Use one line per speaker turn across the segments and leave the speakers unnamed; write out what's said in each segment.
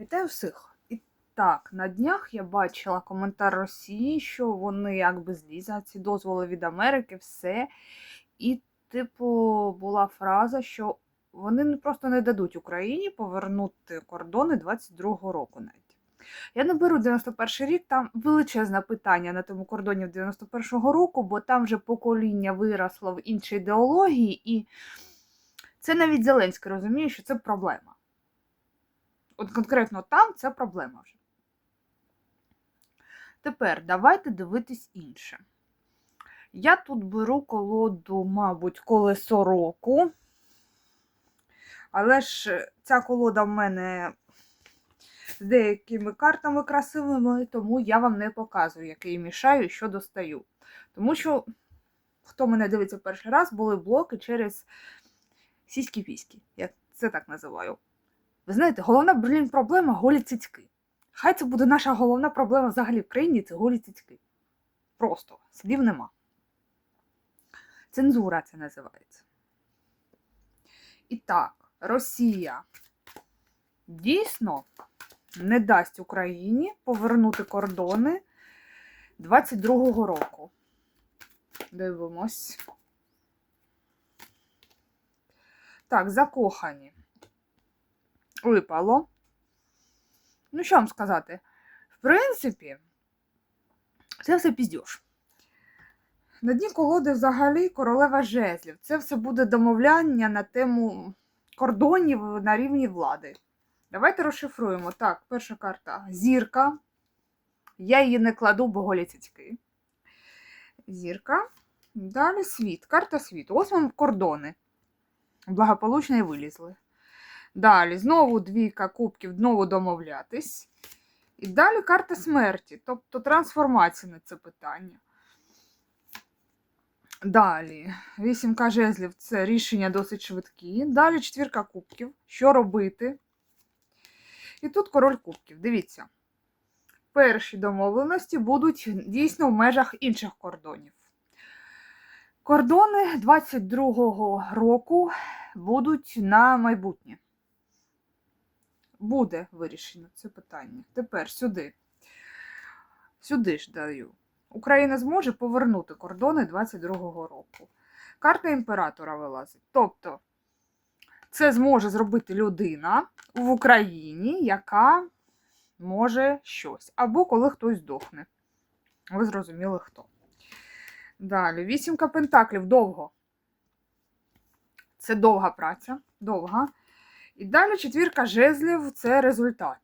Вітаю всіх. І так, на днях я бачила коментар Росії, що вони якби злі за ці дозволи від Америки, все. І, типу, була фраза, що вони просто не дадуть Україні повернути кордони 22-го року навіть. Я не беру 91-й рік, там величезне питання на тому кордоні 91-го року, бо там вже покоління виросло в іншій ідеології, і це навіть Зеленський розуміє, що це проблема. От конкретно там це проблема вже. Тепер давайте дивитись інше. Я тут беру колоду, мабуть, колесо року. Але ж ця колода в мене з деякими картами красивими, тому я вам не показую, який мішаю і що достаю. Тому що, хто мене дивиться перший раз, були блоки через сіські-піськи. Я це так називаю. Ви знаєте, головна блін, проблема голі цицьки. Хай це буде наша головна проблема взагалі в країні це голі цицьки. Просто слів нема. Цензура це називається. І так, Росія дійсно не дасть Україні повернути кордони 22-го року. Дивимось. Так, закохані. Випало. Ну, що вам сказати? В принципі, це все піздьош. На дні колоди взагалі королева жезлів. Це все буде домовляння на тему кордонів на рівні влади. Давайте розшифруємо. Так, перша карта зірка. Я її не кладу, бо голі цицьки. Зірка. Далі світ. Карта світу. Ось вам кордони. Благополучно і вилізли. Далі знову двійка кубків, знову домовлятись. І далі карта смерті, тобто трансформація на це питання. Далі, вісімка жезлів це рішення досить швидкі. Далі четвірка кубків. Що робити? І тут король кубків. Дивіться. Перші домовленості будуть дійсно в межах інших кордонів. Кордони 22-го року будуть на майбутнє. Буде вирішено це питання. Тепер сюди. Сюди ж даю. Україна зможе повернути кордони 22-го року. Карта імператора вилазить. Тобто, це зможе зробити людина в Україні, яка може щось. Або коли хтось здохне. Ви зрозуміли хто. Далі, вісімка пентаклів довго. Це довга праця, довга. І далі четвірка жезлів це результат.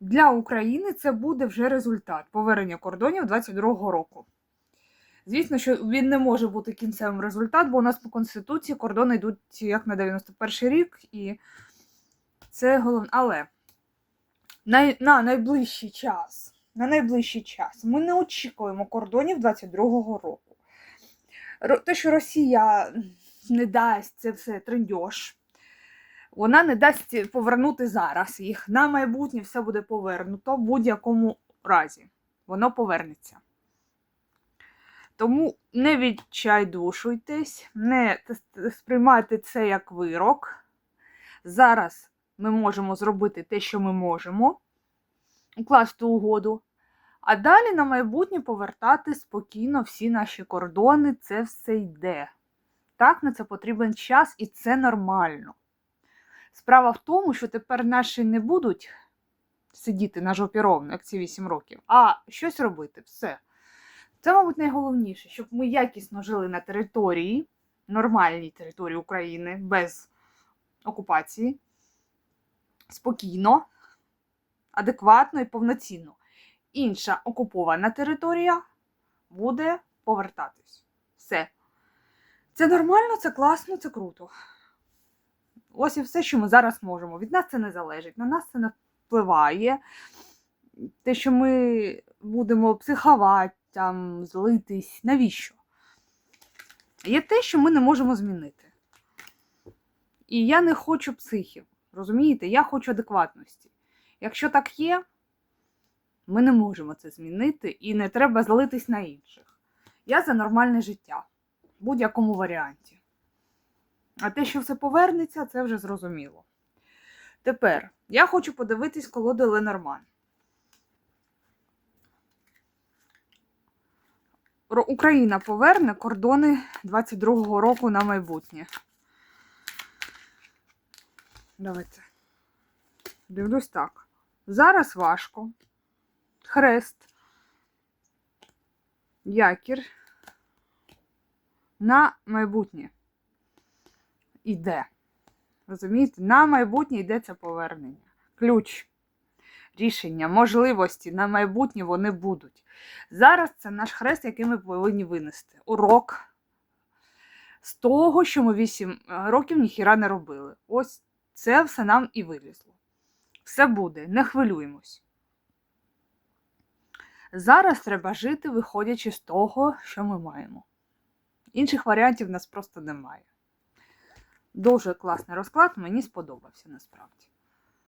Для України це буде вже результат повернення кордонів 22-го року. Звісно, що він не може бути кінцевим результатом, бо у нас по Конституції кордони йдуть як на 91 рік, і це головне. Але на, на найближчий час, на найближчий час ми не очікуємо кордонів 22-го року. Ро- Те, що Росія не дасть це все трендьош, вона не дасть повернути зараз їх. На майбутнє все буде повернуто в будь-якому разі. Воно повернеться. Тому не відчайдушуйтесь, не сприймайте це як вирок. Зараз ми можемо зробити те, що ми можемо, укласти угоду. А далі на майбутнє повертати спокійно всі наші кордони, це все йде. Так, на це потрібен час, і це нормально. Справа в тому, що тепер наші не будуть сидіти на жопі ровно, як ці 8 років, а щось робити. Все. Це, мабуть, найголовніше, щоб ми якісно жили на території, нормальній території України, без окупації, спокійно, адекватно і повноцінно. Інша окупована територія буде повертатись. Все. Це нормально, це класно, це круто. Ось і все, що ми зараз можемо. Від нас це не залежить, на нас це не впливає. Те, що ми будемо психувати, там, злитись, навіщо? Є те, що ми не можемо змінити. І я не хочу психів. Розумієте? Я хочу адекватності. Якщо так є, ми не можемо це змінити і не треба злитись на інших. Я за нормальне життя в будь-якому варіанті. А те, що все повернеться, це вже зрозуміло. Тепер я хочу подивитись колоду Ленорман. Україна поверне кордони 22-го року на майбутнє. Давайте. Дивлюсь так. Зараз важко. Хрест. Якір. На майбутнє. Іде. Розумієте? На майбутнє йде це повернення. Ключ. Рішення, можливості на майбутнє вони будуть. Зараз це наш хрест, який ми повинні винести. Урок з того, що ми 8 років ніхіра не робили. Ось це все нам і вилізло. Все буде, не хвилюємось. Зараз треба жити, виходячи з того, що ми маємо. Інших варіантів в нас просто немає. Дуже класний розклад, мені сподобався насправді.